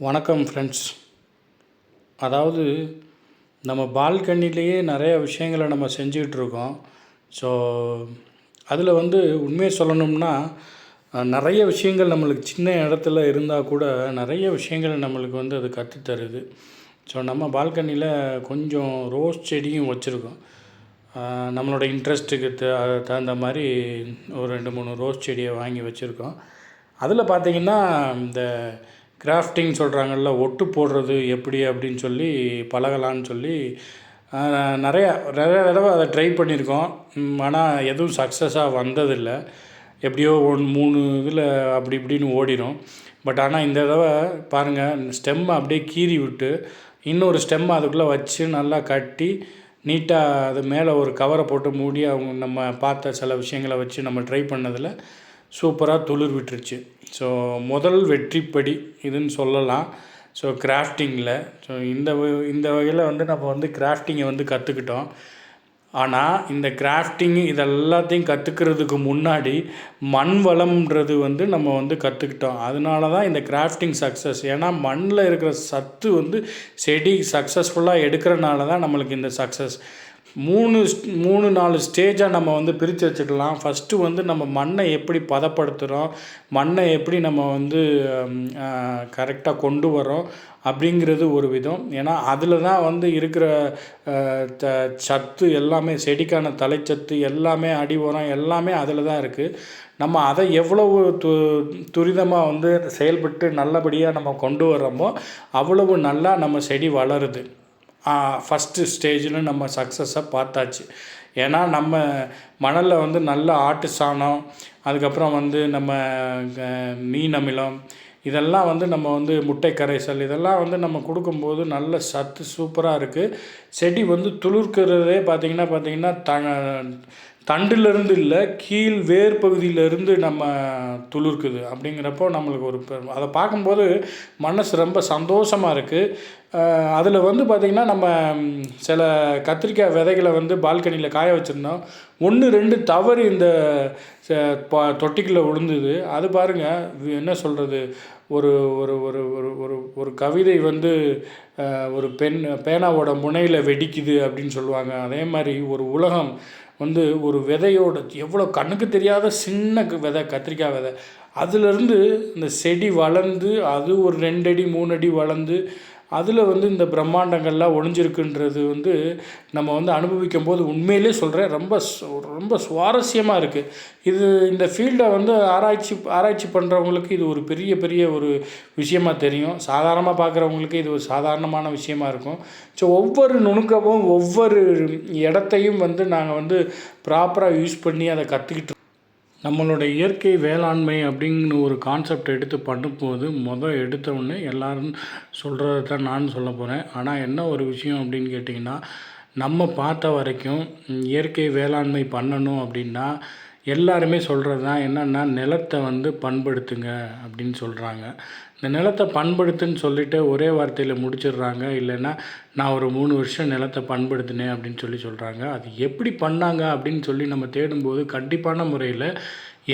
வணக்கம் ஃப்ரெண்ட்ஸ் அதாவது நம்ம பால்கனிலேயே நிறைய விஷயங்களை நம்ம செஞ்சுக்கிட்டு இருக்கோம். ஸோ அதில் வந்து உண்மையை சொல்லணும்னா நிறைய விஷயங்கள் நம்மளுக்கு சின்ன இடத்துல இருந்தால் கூட நிறைய விஷயங்கள் நம்மளுக்கு வந்து அது கற்றுத் தருது. ஸோ நம்ம பால்கனியில் கொஞ்சம் ரோஸ் செடியும் வச்சுருக்கோம். நம்மளோட இன்ட்ரெஸ்ட்டுக்கு த தகுந்த மாதிரி ஒரு ரெண்டு மூணு ரோஸ் செடியை வாங்கி வச்சுருக்கோம். அதில் பார்த்திங்கன்னா இந்த கிராஃப்டிங் சொல்கிறாங்கல்ல ஒட்டு போடுறது எப்படி அப்படின்னு சொல்லி பழகலான்னு சொல்லி நிறையா நிறைய தடவை அதை ட்ரை பண்ணியிருக்கோம். ஆனால் எதுவும் சக்ஸஸாக வந்ததில்லை. எப்படியோ ஒன் மூணு இதில் அப்படி இப்படின்னு ஓடிடும் பட் ஆனால் இந்த தடவை பாருங்கள் ஸ்டெம்மை அப்படியே கீறி விட்டு இன்னொரு ஸ்டெம்மை அதுக்குள்ளே வச்சு நல்லா கட்டி நீட்டாக அது மேலே ஒரு கவரை போட்டு மூடி அவங்க நம்ம பார்த்த சில விஷயங்களை வச்சு நம்ம ட்ரை பண்ணதில் சூப்பராக துளிர் விட்டுருச்சு. ஸோ முதல் வெற்றிப்படி இதுன்னு சொல்லலாம். ஸோ கிராஃப்டிங்கில் ஸோ இந்த வ- இந்த வகையில் வந்து நம்ம வந்து கிராஃப்டிங்கை வந்து கற்றுக்கிட்டோம் ஆனால் இந்த கிராஃப்டிங்கு இதெல்லாத்தையும் கற்றுக்கிறதுக்கு முன்னாடி மண் வளம்ன்றது வந்து நம்ம வந்து கற்றுக்கிட்டோம் அதனால தான் இந்த கிராஃப்டிங் சக்ஸஸ் ஏன்னா மண்ணில் இருக்கிற சத்து வந்து செடி சக்ஸஸ்ஃபுல்லாக எடுக்கிறனால தான் நம்மளுக்கு இந்த சக்ஸஸ் மூணு ஸ்- மூணு நாலு ஸ்டேஜாக நம்ம வந்து பிரித்து வச்சுக்கலாம். ஃபஸ்ட்டு வந்து நம்ம மண்ணை எப்படி பதப்படுத்துகிறோம் மண்ணை எப்படி நம்ம வந்து கரெக்டாக கொண்டு வரோம் அப்படிங்கிறது ஒரு விதம். ஏன்னா அதில் தான் வந்து இருக்கிற த சத்து எல்லாமே செடிக்கான தலைச்சத்து எல்லாமே அடி உரம் எல்லாமே அதில் தான் இருக்குது நம்ம அதை எவ்வளவு து துரிதமாக வந்து செயல்பட்டு நல்லபடியாக நம்ம கொண்டு வர்றோமோ அவ்வளவு நல்லா நம்ம செடி வளருது. ஃபஸ்ட்டு ஸ்டேஜில் நம்ம சக்ஸஸை பார்த்தாச்சு. ஏன்னா நம்ம மணலில் வந்து நல்ல ஆட்டு சாணம் அதுக்கப்புறம் வந்து நம்ம மீன் அமிலம் இதெல்லாம் வந்து நம்ம வந்து முட்டை கரைசல் இதெல்லாம் வந்து நம்ம கொடுக்கும்போது நல்ல சத்து சூப்பராக இருக்குது செடி வந்து துளிர்க்கிறதே பார்த்திங்கன்னா பார்த்திங்கன்னா த தண்டுலேருந்து இல்லை கீழ் வேர் பகுதியிலேருந்து நம்ம துளிர்க்குது. அப்படிங்கிறப்போ நம்மளுக்கு ஒரு அதை பார்க்கும்போது மனசு ரொம்ப சந்தோஷமாக இருக்குது அதில் வந்து பார்த்திங்கன்னா நம்ம சில கத்திரிக்காய் விதைகளை வந்து பால்கனியில் காய வச்சுருந்தோம். ஒன்று ரெண்டு தவறு இந்த ப- தொட்டிக்குள்ளே விழுந்தது அது பாருங்கள் என்ன சொல்கிறது ஒரு ஒரு ஒரு ஒரு ஒரு ஒரு கவிதை வந்து ஒரு பெண் பேனாவோட முனையில் வெடிக்குது அப்படின்னு சொல்லுவாங்க. அதே மாதிரி ஒரு உலகம் வந்து ஒரு விதையோட எவ்வளோ கண்ணுக்கு தெரியாத சின்ன விதை கத்திரிக்காய் விதை. அதுலேருந்து இந்த செடி வளர்ந்து அது ஒரு ரெண்டடி மூணு அடி வளர்ந்து அதில் வந்து இந்த பிரம்மாண்டங்கள்லாம் ஒழிஞ்சிருக்குன்றது வந்து நம்ம வந்து அனுபவிக்கும் போது உண்மையிலே சொல்கிறேன் ரொம்ப ரொம்ப சுவாரஸ்யமாக இருக்குது இது இந்த ஃபீல்டை வந்து ஆராய்ச்சி ஆராய்ச்சி பண்ணுறவங்களுக்கு இது ஒரு பெரிய பெரிய ஒரு விஷயமா தெரியும். சாதாரணமாக பார்க்குறவங்களுக்கு இது ஒரு சாதாரணமான விஷயமா இருக்கும். ஸோ ஒவ்வொரு நுணுக்கமும் ஒவ்வொரு இடத்தையும் வந்து நாங்கள் வந்து ப்ராப்பராக யூஸ் பண்ணி அதை கற்றுக்கிட்டு நம்மளோட இயற்கை வேளாண்மை அப்படிங்கிற ஒரு கான்செப்ட் எடுத்து பண்ணும்போது மொதல் எடுத்தவுடனே எல்லாரும் சொல்கிறத தான் நான் சொல்ல போகிறேன் ஆனால் என்ன ஒரு விஷயம் அப்படின்னு கேட்டிங்கன்னா நம்ம பார்த்த வரைக்கும் இயற்கை வேளாண்மை பண்ணணும் அப்படின்னா எல்லாருமே சொல்கிறது தான் என்னென்னா நிலத்தை வந்து பண்படுத்துங்க அப்படின்னு சொல்கிறாங்க இந்த நிலத்தை பண்படுத்துன்னு சொல்லிட்டு ஒரே வார்த்தையில் முடிச்சிடுறாங்க. இல்லைன்னா நான் ஒரு மூணு வருஷம் நிலத்தை பண்படுத்தினேன் அப்படின்னு சொல்லி சொல்கிறாங்க அது எப்படி பண்ணாங்க அப்படின்னு சொல்லி நம்ம தேடும்போது கண்டிப்பான முறையில்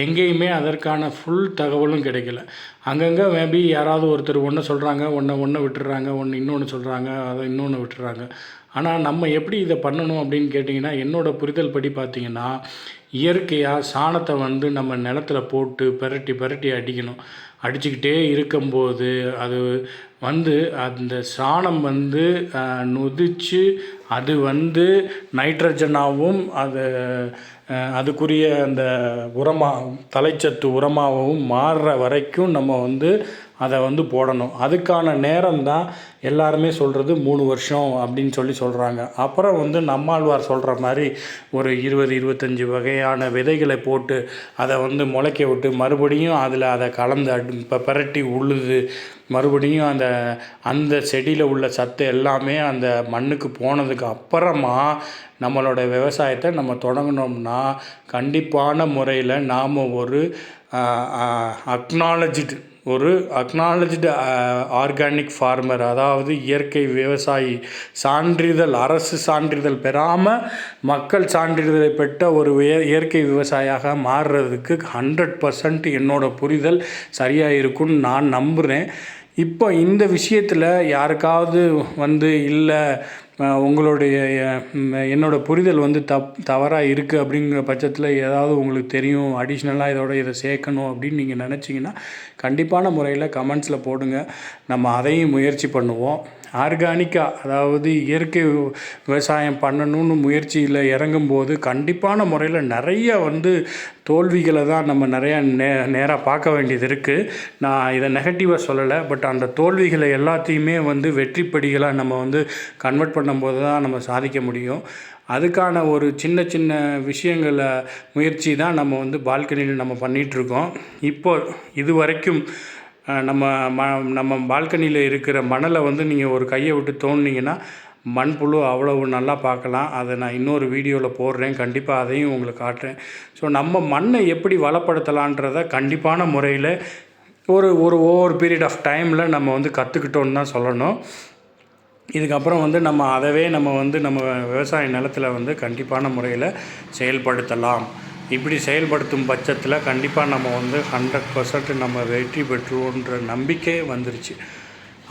எங்கேயுமே அதற்கான ஃபுல் தகவலும் கிடைக்கல. அங்கங்கே மேபி யாராவது ஒருத்தர் ஒன்று சொல்கிறாங்க ஒன்று ஒன்று விட்டுறாங்க ஒன்று இன்னொன்று சொல்கிறாங்க அதை இன்னொன்று விட்டுறாங்க. ஆனால் நம்ம எப்படி இதை பண்ணணும் அப்படின்னு கேட்டிங்கன்னா என்னோடய புரிதல் படி பார்த்திங்கன்னா இயற்கையாக சாணத்தை வந்து நம்ம நிலத்துல போட்டு பெரட்டி பெரட்டி அடிக்கணும். அடிச்சுக்கிட்டே இருக்கும்போது அது வந்து அந்த சாணம் வந்து நொதிச்சு அது வந்து நைட்ரஜனாகவும் அது அதுக்குரிய அந்த உரமாக தலைச்சத்து உரமாகவும் மாறுற வரைக்கும் நம்ம வந்து அதை வந்து போடணும். அதுக்கான நேரம் தான் எல்லாருமே சொல்கிறது மூணு வருஷம் அப்படின்னு சொல்லி சொல்கிறாங்க அப்புறம் வந்து நம்மாழ்வார் சொல்கிற மாதிரி ஒரு இருபது இருபத்தஞ்சி வகையான விதைகளை போட்டு அதை வந்து முளைக்க விட்டு மறுபடியும் அதில் அதை கலந்து அடி இப்போ பிரட்டி உழுது மறுபடியும் அந்த அந்த செடியில் உள்ள சத்து எல்லாமே அந்த மண்ணுக்கு போனதுக்கு அப்புறமா நம்மளோட விவசாயத்தை நம்ம தொடங்கினோம்னா கண்டிப்பான முறையில் நாம் ஒரு அக்னாலஜ்டு ஒரு அக்னாலஜ்டு ஆர்கானிக் ஃபார்மர் அதாவது இயற்கை விவசாயி சான்றிதழ் அரசு சான்றிதழ் பெறாமல் மக்கள் சான்றிதழை பெற்ற ஒரு இயற்கை விவசாயியாக மாறுறதுக்கு ஹண்ட்ரட் பர்சன்ட் என்னோட புரிதல் சரியாக இருக்கும்னு நான் நம்புகிறேன் இப்போ இந்த விஷயத்தில் யாருக்காவது வந்து இல்லை உங்களுடைய என்னோடய என்னோட புரிதல் வந்து தப் தவறாக இருக்குது அப்படிங்கிற பட்சத்தில் ஏதாவது உங்களுக்கு தெரியும் அடிஷ்னலாக இதோட இதை சேர்க்கணும் அப்படின்னு நீங்கள் நினச்சிங்கன்னா கண்டிப்பான முறையில் கமெண்ட்ஸில் போடுங்க. நம்ம அதையும் முயற்சி பண்ணுவோம். ஆர்கானிக்காக அதாவது இயற்கை விவசாயம் பண்ணணும்னு முயற்சியில் இறங்கும்போது கண்டிப்பான முறையில் நிறைய வந்து தோல்விகளை தான் நம்ம நிறையா நே நேராக பார்க்க வேண்டியது இருக்குது நான் இதை நெகட்டிவாக சொல்லலை பட் அந்த தோல்விகளை எல்லாத்தையுமே வந்து வெற்றிப்படிகளாக நம்ம வந்து கன்வெர்ட் பண்ணும்போது தான் நம்ம சாதிக்க முடியும். அதுக்கான ஒரு சின்ன சின்ன விஷயங்களை முயற்சி தான் நம்ம வந்து பால்கனியில் நம்ம பண்ணிகிட்ருக்கோம் இப்போ இது வரைக்கும் நம்ம ம நம்ம பால்கனியில் இருக்கிற மணலை வந்து நீங்கள் ஒரு கையை விட்டு தோண்டினீங்கன்னா மண்புழு அவ்வளவு நல்லா பார்க்கலாம். அதை நான் இன்னொரு வீடியோவில் போடுறேன். கண்டிப்பாக அதையும் உங்களுக்கு காட்டுறேன். ஸோ நம்ம மண்ணை எப்படி வளப்படுத்தலான்றத கண்டிப்பான முறையில் ஒரு ஒரு ஓவர் பீரியட் ஆஃப் டைமில் நம்ம வந்து கற்றுக்கிட்டோன்னு தான் சொல்லணும். இதுக்கப்புறம் வந்து நம்ம அதவே நம்ம வந்து நம்ம விவசாய நிலத்தில் வந்து கண்டிப்பான முறையில் செயல்படுத்தலாம். இப்படி செயல்படுத்தும் பட்சத்தில் கண்டிப்பாக நம்ம வந்து ஹண்ட்ரட் பர்சன்ட் நம்ம வெற்றி பெற்றுவோன்ற நம்பிக்கை வந்துருச்சு.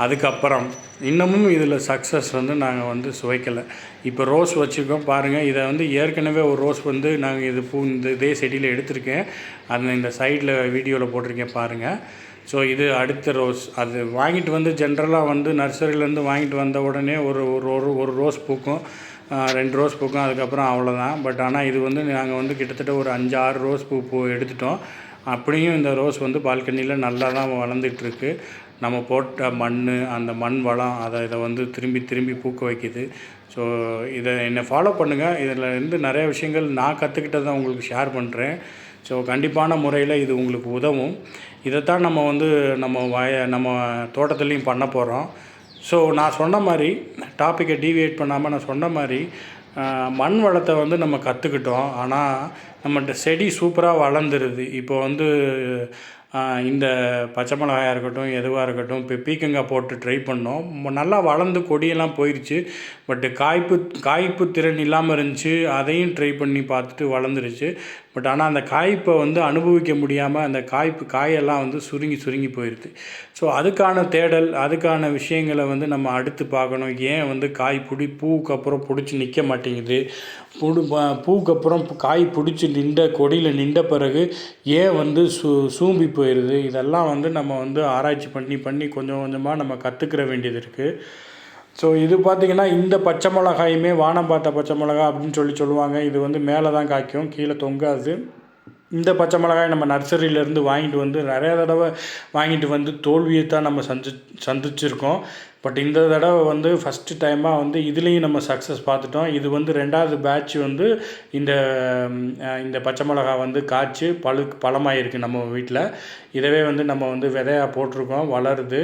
அதுக்கப்புறம் இன்னமும் இதில் சக்ஸஸ் வந்து நாங்கள் வந்து சுவைக்கலை. இப்போ ரோஸ் வச்சுருக்கோம் பாருங்கள் இதை வந்து ஏற்கனவே ஒரு ரோஸ் வந்து நாங்கள் இது பூ இந்த இதே செடியில் எடுத்திருக்கேன். அது இந்த சைடில் வீடியோவில் போட்டிருக்கேன் பாருங்கள் ஸோ இது அடுத்த ரோஸ். அது வாங்கிட்டு வந்து ஜென்ரலாக வந்து நர்சரியிலேருந்து வாங்கிட்டு வந்த உடனே ஒரு ஒரு ஒரு ஒரு ரோஸ் பூக்கும். ரெண்டு ரோஸ் பூக்கும். அதுக்கப்புறம் அவ்வளோதான் பட் ஆனால் இது வந்து நாங்கள் வந்து கிட்டத்தட்ட ஒரு அஞ்சு ஆறு ரோஸ் பூ பூ எடுத்துட்டோம். அப்படியும் இந்த ரோஸ் வந்து பால்கனியில் நல்லா தான் வளர்ந்துட்டுருக்கு நம்ம போட்ட மண் அந்த மண் வளம் அதை இதை வந்து திரும்பி திரும்பி பூக்க வைக்குது. ஸோ இதை என்னை ஃபாலோ பண்ணுங்கள் இதில் இருந்து நிறைய விஷயங்கள் நான் கற்றுக்கிட்டதை உங்களுக்கு ஷேர் பண்ணுறேன் ஸோ கண்டிப்பான முறையில் இது உங்களுக்கு உதவும். இதைத்தான் நம்ம வந்து நம்ம வய நம்ம தோட்டத்துலேயும் பண்ண போகிறோம் ஸோ நான் சொன்ன மாதிரி டாப்பிக்கை டீவியேட் பண்ணாமல் நான் சொன்ன மாதிரி மண் வளத்தை வந்து நம்ம கற்றுக்கிட்டோம் ஆனால் நம்மகிட்ட செடி சூப்பராக வளர்ந்துருது. இப்போ வந்து இந்த பச்சை மிளகாயாக இருக்கட்டும் எதுவாக இருக்கட்டும் இப்போ பீக்கங்காய் போட்டு ட்ரை பண்ணோம். நல்லா வளர்ந்து கொடியெல்லாம் போயிடுச்சு பட்டு காய்ப்பு காய்ப்பு திறன் இல்லாமல் இருந்துச்சு. அதையும் ட்ரை பண்ணி பார்த்துட்டு வளர்ந்துருச்சு. பட் ஆனால் அந்த காய்ப்பை வந்து அனுபவிக்க முடியாமல் அந்த காய்ப்பு காயெல்லாம் வந்து சுருங்கி சுருங்கி போயிடுது ஸோ அதுக்கான தேடல் அதுக்கான விஷயங்களை வந்து நம்ம அடுத்து பார்க்கணும். ஏன் வந்து காய் பிடி பூவுக்கு அப்புறம் பிடிச்சி நிற்க மாட்டேங்குது? புடு ப- பூவுக்கு அப்புறம் காய் பிடிச்சி நின்ற கொடியில் நின்ற பிறகு ஏன் வந்து சூ சூம்பி போயிடுது இதெல்லாம் வந்து நம்ம வந்து ஆராய்ச்சி பண்ணி பண்ணி கொஞ்சம் கொஞ்சமாக நம்ம கற்றுக்கிற வேண்டியது இருக்குது ஸோ இது பார்த்திங்கன்னா இந்த பச்சை மிளகாயுமே வானம் பார்த்த பச்சை மிளகா அப்படின்னு சொல்லி சொல்லுவாங்க. இது வந்து மேலே தான் காய்க்கும் கீழே தொங்காது. இந்த பச்சை மிளகாய் நம்ம நர்சரியிலேருந்து வாங்கிட்டு வந்து நிறையா தடவை வாங்கிட்டு வந்து தோல்வியை தான் நம்ம சந்தி சந்திச்சிருக்கோம். பட் இந்த தடவை வந்து ஃபஸ்ட்டு டைமாக வந்து இதுலேயும் நம்ம சக்ஸஸ் பார்த்துட்டோம். இது வந்து ரெண்டாவது பேட்ச் வந்து இந்த இந்த பச்சை மிளகா வந்து காய்ச்சி பழு பழமாயிருக்கு நம்ம வீட்டில் இதவே வந்து நம்ம வந்து விதையாக போட்டிருக்கோம் வளருது.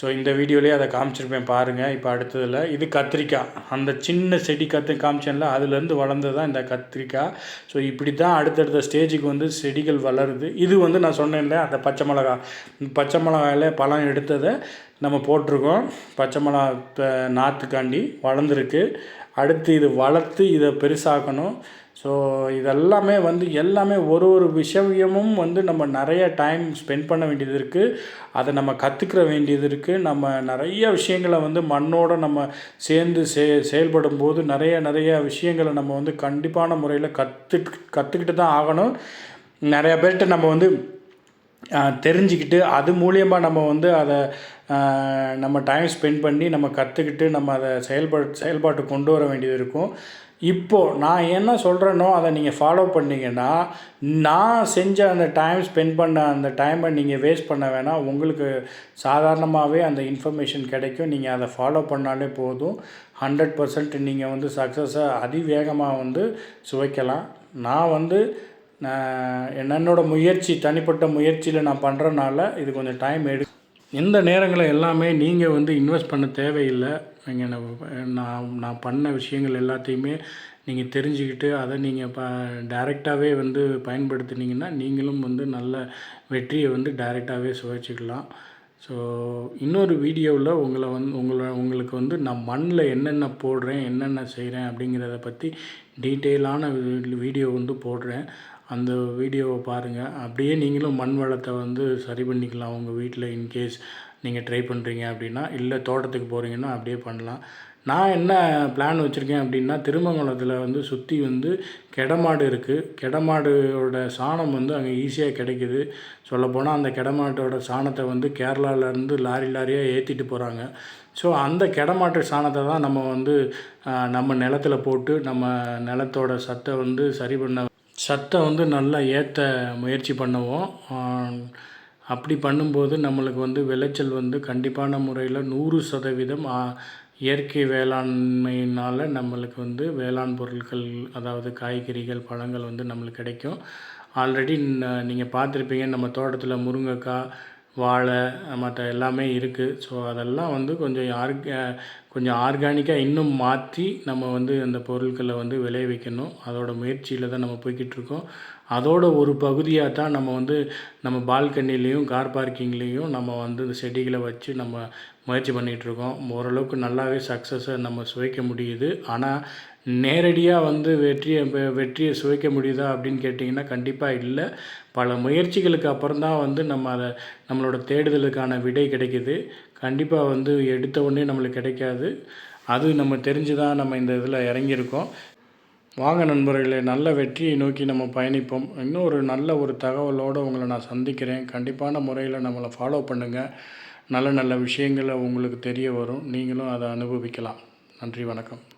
ஸோ இந்த வீடியோலேயே அதை காமிச்சிருப்பேன் பாருங்கள் இப்போ அடுத்ததில் இது கத்திரிக்காய். அந்த சின்ன செடி கத்து காமிச்சேன்ல அதுலேருந்து வளர்ந்தது தான் இந்த கத்திரிக்காய். ஸோ இப்படி தான் அடுத்தடுத்த ஸ்டேஜுக்கு வந்து செடிகள் வளருது. இது வந்து நான் சொன்னேன்ல அந்த பச்சை மிளகா பச்சை மிளகாயில் பழம் எடுத்ததை நம்ம போட்டிருக்கோம். பச்சை மிளகா இப்போ நாற்றுக்காண்டி வளர்ந்துருக்கு. அடுத்து இது வளர்த்து இதை பெருசாக்கணும். ஸோ இதெல்லாமே வந்து எல்லாமே ஒரு ஒரு விஷயமும் வந்து நம்ம நிறைய டைம் ஸ்பெண்ட் பண்ண வேண்டியது இருக்குது அதை நம்ம கற்றுக்கிற வேண்டியது இருக்குது நம்ம நிறைய விஷயங்களை வந்து மண்ணோடு நம்ம சேர்ந்து செ செயல்படும் போது நிறைய நிறைய விஷயங்களை நம்ம வந்து கண்டிப்பான முறையில் கற்று கற்றுக்கிட்டு தான் ஆகணும். நிறையா பேர்கிட்ட நம்ம வந்து தெரிஞ்சுக்கிட்டு அது மூலியமாக நம்ம வந்து அதை நம்ம டைம் ஸ்பெண்ட் பண்ணி நம்ம கற்றுக்கிட்டு நம்ம அதை செயல்பாடு செயல்பாட்டு கொண்டு வர வேண்டியது இருக்கும். இப்போது நான் என்ன சொல்கிறேனோ அதை நீங்கள் ஃபாலோ பண்ணீங்கன்னா நான் செஞ்ச அந்த டைம் ஸ்பெண்ட் பண்ண அந்த டைமை நீங்கள் வேஸ்ட் பண்ண வேணாம். உங்களுக்கு சாதாரணமாகவே அந்த இன்ஃபர்மேஷன் கிடைக்கும். நீங்கள் அதை ஃபாலோ பண்ணாலே போதும். ஹண்ட்ரட் பர்சன்ட் நீங்கள் வந்து சக்ஸஸை அதிவேகமாக வந்து சுவைக்கலாம். நான் வந்து நான் என்னோடய முயற்சி தனிப்பட்ட முயற்சியில் நான் பண்ணுறனால இது கொஞ்சம் டைம் எடு இந்த நேரங்களை எல்லாமே நீங்கள் வந்து இன்வெஸ்ட் பண்ண தேவையில்லை. நீங்கள் நான் நான் பண்ண விஷயங்கள் எல்லாத்தையுமே நீங்கள் தெரிஞ்சுக்கிட்டு அதை நீங்கள் ப டைரெக்டாகவே வந்து பயன்படுத்தினீங்கன்னா நீங்களும் வந்து நல்ல வெற்றியை வந்து டைரெக்டாகவே சுவைச்சிக்கலாம். ஸோ இன்னொரு வீடியோவில் உங்களை வந்து உங்களை உங்களுக்கு வந்து நான் மண்ணில் என்னென்ன போடுறேன் என்னென்ன செய்கிறேன் அப்படிங்கிறத பற்றி டீட்டெயிலான வீடியோ வந்து போடுறேன். அந்த வீடியோவை பாருங்கள் அப்படியே நீங்களும் மண் வளத்தை வந்து சரி பண்ணிக்கலாம் உங்கள் வீட்டில் இன்கேஸ் நீங்கள் ட்ரை பண்ணுறீங்க அப்படின்னா இல்லை தோட்டத்துக்கு போகிறீங்கன்னா அப்படியே பண்ணலாம். நான் என்ன பிளான் வச்சுருக்கேன் அப்படின்னா திருமங்கலத்தில் வந்து சுற்றி வந்து கெடமாடு இருக்குது கெடமாடோட சாணம் வந்து அங்கே ஈஸியாக கிடைக்குது. சொல்லப்போனால் அந்த கெடமாட்டோட சாணத்தை வந்து கேரளாவிலேருந்து லாரி லாரியாக ஏற்றிட்டு போகிறாங்க ஸோ அந்த கெடமாட்டு சாணத்தை தான் நம்ம வந்து நம்ம நிலத்துல போட்டு நம்ம நிலத்தோட சத்தை வந்து சரி பண்ண சத்தை வந்து நல்லா ஏற்ற முயற்சி பண்ணுவோம். அப்படி பண்ணும்போது நம்மளுக்கு வந்து விளைச்சல் வந்து கண்டிப்பான முறையில் நூறு சதவீதம் இயற்கை வேளாண்மையினால் நம்மளுக்கு வந்து வேளாண் பொருட்கள் அதாவது காய்கறிகள் பழங்கள் வந்து நம்மளுக்கு கிடைக்கும். ஆல்ரெடி நீங்கள் பார்த்துருப்பீங்க நம்ம தோட்டத்தில் முருங்கைக்காய் வாழை மற்ற எல்லாமே இருக்குது ஸோ அதெல்லாம் வந்து கொஞ்சம் ஆர்க கொஞ்சம் ஆர்கானிக்காக இன்னும் மாற்றி நம்ம வந்து அந்த பொருட்களை வந்து விளைவிக்கணும். அதோடய முயற்சியில் தான் நம்ம போய்கிட்டு இருக்கோம். அதோட ஒரு பகுதியாக தான் நம்ம வந்து நம்ம பால்கனிலையும் கார் பார்க்கிங்லேயும் நம்ம வந்து இந்த செடிகளை வச்சு நம்ம முயற்சி பண்ணிகிட்டு இருக்கோம். ஓரளவுக்கு நல்லாவே சக்ஸஸை நம்ம சுவைக்க முடியுது. ஆனால் நேரடியாக வந்து வெற்றியை வெற்றியை சுவைக்க முடியுதா அப்படின்னு கேட்டிங்கன்னா கண்டிப்பாக இல்லை. பல முயற்சிகளுக்கு அப்புறம் தான் வந்து நம்ம அதை நம்மளோட தேடுதலுக்கான விடை கிடைக்குது. கண்டிப்பாக வந்து எடுத்த உடனே நம்மளுக்கு கிடைக்காது. அது நம்ம தெரிஞ்சு தான் நம்ம இந்த இதில் இறங்கியிருக்கோம். வாங்க நண்பர்களே நல்ல வெற்றியை நோக்கி நம்ம பயணிப்போம். இன்னும் ஒரு நல்ல ஒரு தகவலோடு உங்களை நான் சந்திக்கிறேன். கண்டிப்பான முறையில் நம்மளை ஃபாலோ பண்ணுங்கள் நல்ல நல்ல விஷயங்களை உங்களுக்கு தெரிய வரும். நீங்களும் அதை அனுபவிக்கலாம். நன்றி வணக்கம்.